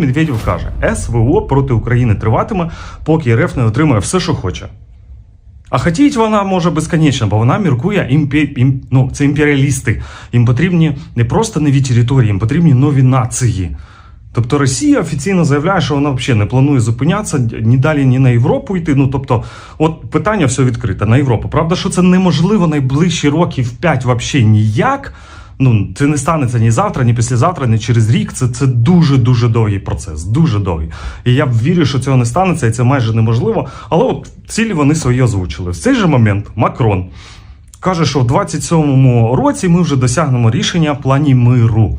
Медведєв каже, СВО проти України триватиме, поки РФ не отримає все, що хоче. А хотіть вона може безконечно, бо вона міркує імпі... ім... ну, це імперіалісти. Їм потрібні не просто нові території, їм потрібні нові нації. Тобто Росія офіційно заявляє, що вона взагалі не планує зупинятися ні далі, ні на Європу йти. Ну тобто, от питання все відкрите на Європу. Правда, що це неможливо найближчі років 5 взагалі ніяк. Ну, це не станеться ні завтра, ні післязавтра, ні через рік. Це, це дуже дуже довгий процес, дуже довгий. І я вірю, що цього не станеться, і це майже неможливо. Але от цілі вони свої озвучили. В цей же момент Макрон каже, що в 27-му році ми вже досягнемо рішення в плані миру.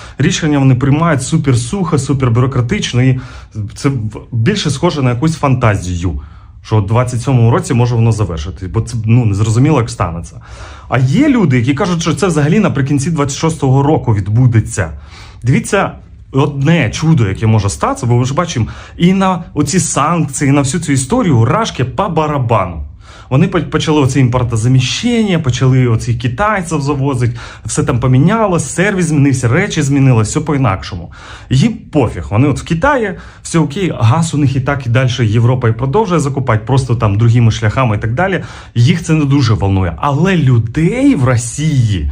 рішення вони приймають супер сухо, супер бюрократично, і це більше схоже на якусь фантазію. Що в 27-му році може воно завершити, бо це ну не зрозуміло, як станеться. А є люди, які кажуть, що це взагалі наприкінці 26-го року відбудеться. Дивіться, одне чудо, яке може статися, бо ми ж бачимо і на оці санкції, і на всю цю історію рашки по барабану. Вони почали оці імпортозаміщення, почали оці китайців завозити, все там помінялось, сервіс змінився, речі змінилось, все по-інакшому. Їм пофіг. Вони от в Китаї, все окей, газ у них і так і далі Європа і продовжує закупати, просто там другими шляхами і так далі. Їх це не дуже волнує. Але людей в Росії.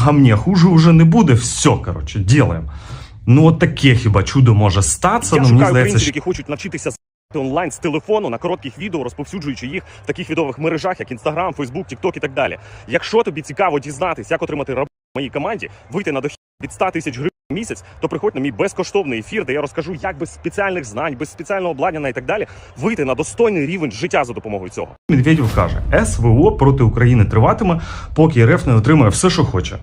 в гамні, хуже уже не буде. Все, коротше, ділаємо. Ну, от таке хіба чудо може статися. Я ну, мені шукаю українців, які хочуть навчитися онлайн з телефону на коротких відео, розповсюджуючи їх в таких відових мережах, як Instagram, Facebook, TikTok і так далі. Якщо тобі цікаво дізнатися, як отримати роботу в моїй команді, вийти на дохід від 100 тисяч гривень місяць, то приходь на мій безкоштовний ефір, де я розкажу, як без спеціальних знань, без спеціального обладнання і так далі вийти на достойний рівень життя за допомогою цього. Медведєв каже, СВО проти України триватиме, поки РФ не отримає все, що хоче.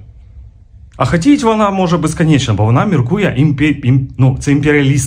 А хотіть вона може безконечно, бо вона міркує імпі... ім... ну, це імперіаліст.